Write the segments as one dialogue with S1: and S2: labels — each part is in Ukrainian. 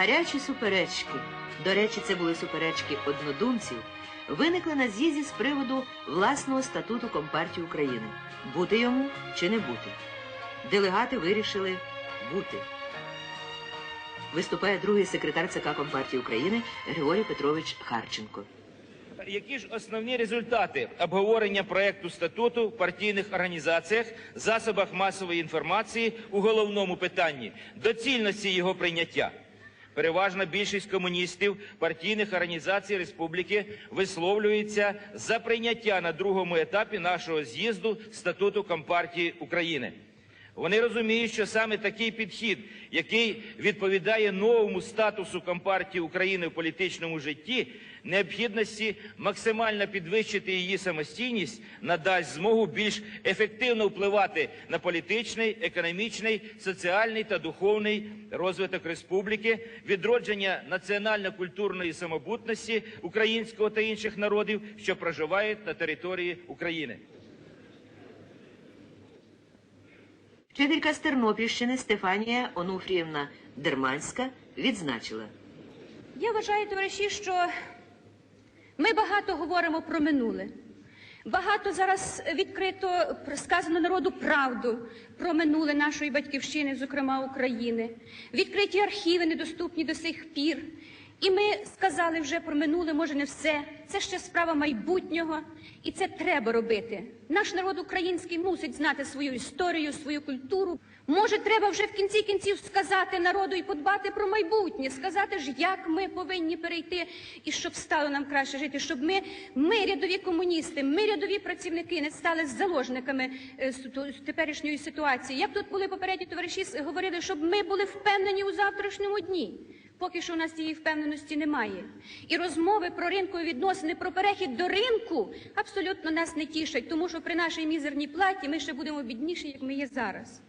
S1: Гарячі суперечки, до речі, це були суперечки однодумців, виникли на з'їзді з приводу власного статуту Компартії України. Бути йому чи не бути. Делегати вирішили бути. Виступає другий секретар ЦК Компартії України Григорій Петрович Харченко.
S2: Які ж основні результати обговорення проекту статуту в партійних організаціях, засобах масової інформації у головному питанні доцільності його прийняття? Переважна більшість комуністів партійних організацій республіки висловлюється за прийняття на другому етапі нашого з'їзду статуту Компартії України. Вони розуміють, що саме такий підхід, який відповідає новому статусу Компартії України в політичному житті, необхідності максимально підвищити її самостійність, надасть змогу більш ефективно впливати на політичний, економічний, соціальний та духовний розвиток республіки, відродження національно-культурної самобутності українського та інших народів, що проживають на території України.
S1: Вчителька з Тернопільщини Стефанія Онуфріївна Дерманська відзначила.
S3: Я вважаю, товариші, що ми багато говоримо про минуле. Багато зараз відкрито сказано народу правду про минуле нашої батьківщини, зокрема України. Відкриті архіви недоступні до сих пір. І ми сказали вже про минуле, може не все. Це ще справа майбутнього, і це треба робити. Наш народ український мусить знати свою історію, свою культуру. Може, треба вже в кінці кінців сказати народу і подбати про майбутнє, сказати ж, як ми повинні перейти і щоб стало нам краще жити, щоб ми, ми рядові комуністи, ми рядові працівники, не стали заложниками е, теперішньої ситуації. Як тут були попередні товариші говорили, щоб ми були впевнені у завтрашньому дні. Поки що у нас цієї впевненості немає. І розмови про ринкові відносини, про перехід до ринку абсолютно нас не тішать, тому що при нашій мізерній платі ми ще будемо бідніші, як ми є зараз.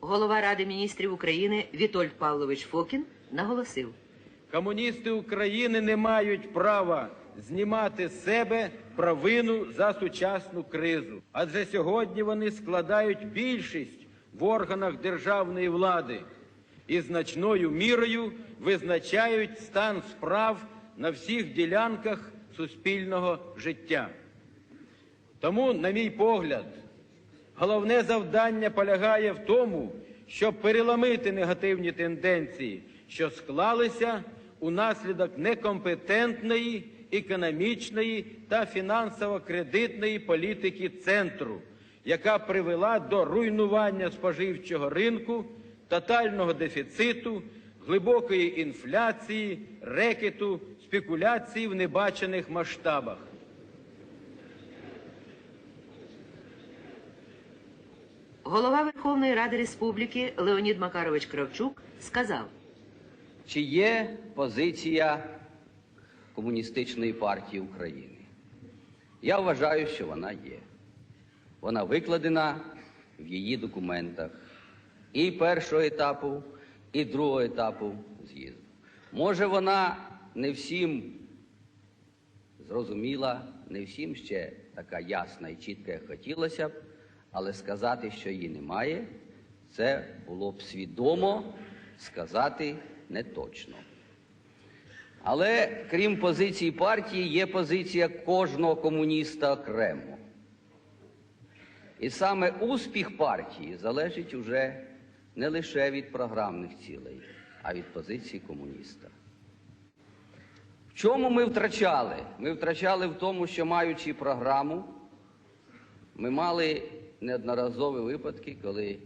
S1: Голова Ради міністрів України Вітольд Павлович Фокін наголосив.
S4: Комуністи України не мають права знімати з себе провину за сучасну кризу. Адже сьогодні вони складають більшість в органах державної влади і значною мірою визначають стан справ на всіх ділянках суспільного життя. Тому, на мій погляд, головне завдання полягає в тому, щоб переламити негативні тенденції, що склалися унаслідок некомпетентної економічної та фінансово-кредитної політики центру, яка привела до руйнування споживчого ринку, тотального дефіциту, глибокої інфляції, рекету, спекуляцій в небачених масштабах.
S1: Голова Верховної Ради Республіки Леонід Макарович Кравчук сказав.
S5: Чи є позиція Комуністичної партії України? Я вважаю, що вона є. Вона викладена в її документах і першого етапу, і другого етапу з'їзду. Може, вона не всім зрозуміла, не всім ще така ясна і чітка, як хотілося б, але сказати, що її немає, це було б свідомо сказати не точно. Але крім позиції партії, є позиція кожного комуніста окремо. І саме успіх партії залежить уже не лише від програмних цілей, а від позиції комуніста. В чому ми втрачали? Ми втрачали в тому, що маючи програму, ми мали неодноразові випадки, коли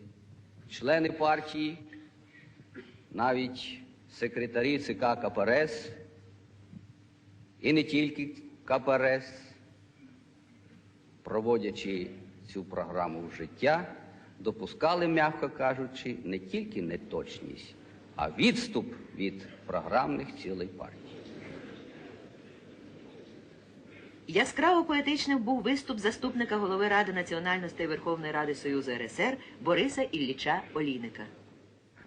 S5: члени партії, навіть секретарі ЦК КПРС, і не тільки КПРС, проводячи цю програму в життя, допускали, м'яко кажучи, не тільки неточність, а відступ від програмних цілей партії.
S1: Яскраво поетичним був виступ заступника голови Ради національностей Верховної Ради Союзу РСР Бориса Ілліча Олійника.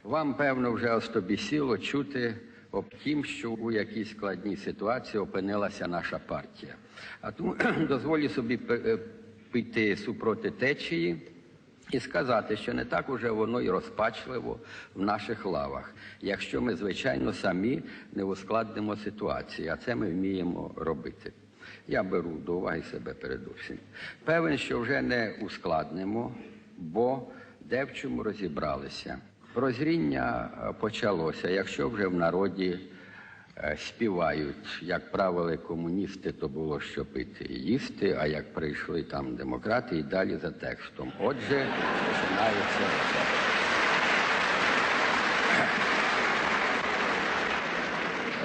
S6: Вам, певно, вже остобісіло чути об тім, що у якій складній ситуації опинилася наша партія. А тому дозволю собі е, піти супроти течії і сказати, що не так уже воно і розпачливо в наших лавах, якщо ми, звичайно, самі не ускладнимо ситуацію, а це ми вміємо робити. Я беру до уваги себе передусім. Певен, що вже не ускладнимо, бо де в чому розібралися. Прозріння е, почалося, якщо вже в народі е, співають, як правили комуністи, то було що пити і їсти, а як прийшли там демократи, і далі за текстом. Отже, починається.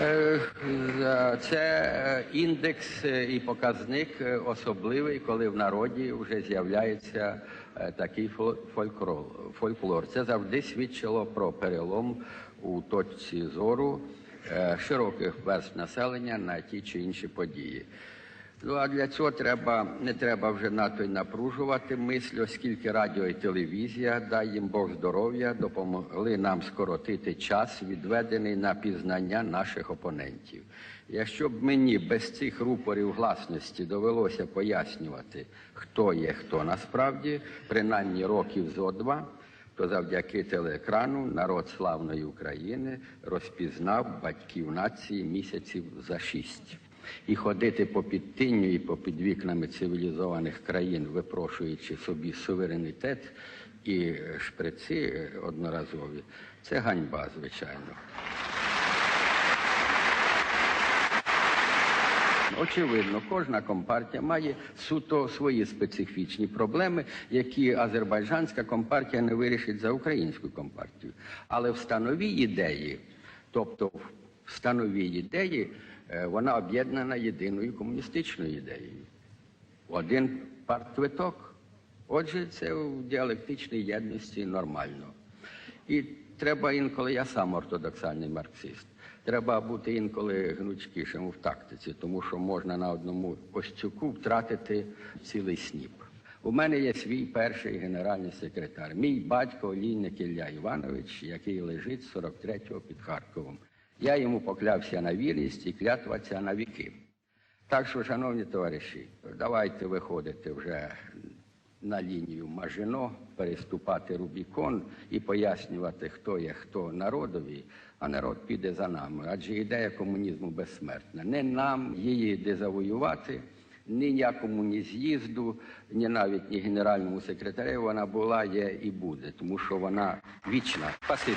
S6: Е, Це е, індекс е, і показник особливий, коли в народі вже з'являється такий фол- фольклор. Це завжди свідчило про перелом у точці зору широких верств населення на ті чи інші події. Ну а для цього треба не треба вже надто й напружувати мисль, оскільки радіо і телевізія, дай їм Бог здоров'я, допомогли нам скоротити час, відведений на пізнання наших опонентів. Якщо б мені без цих рупорів гласності довелося пояснювати, хто є хто насправді, принаймні років зо два, то завдяки телеекрану народ славної України розпізнав батьків нації місяців за шість. І ходити по підтинню і по під вікнами цивілізованих країн, випрошуючи собі суверенітет і шприци е, одноразові, це ганьба, звичайно. Очевидно, кожна компартія має суто свої специфічні проблеми, які азербайджанська компартія не вирішить за українську компартію. Але в становій ідеї, тобто в становій ідеї, вона об'єднана єдиною комуністичною ідеєю. Один партквиток. Отже, це в діалектичній єдності нормально. І треба інколи, я сам ортодоксальний марксист. Треба бути інколи гнучкішим в тактиці, тому що можна на одному остюку втратити цілий сніп. У мене є свій перший генеральний секретар, мій батько Олійник Ілля Іванович, який лежить 43-го під Харковом. Я йому поклявся на вірність і клятва ця на віки. Так що, шановні товариші, давайте виходити вже на лінію Мажино, переступати Рубікон і пояснювати, хто є хто народові, а народ піде за нами. Адже ідея комунізму безсмертна. Не нам її дезавоювати, ніякому ні з'їзду, ні навіть ні генеральному секретарю вона була, є і буде, тому що вона вічна. Спасибі.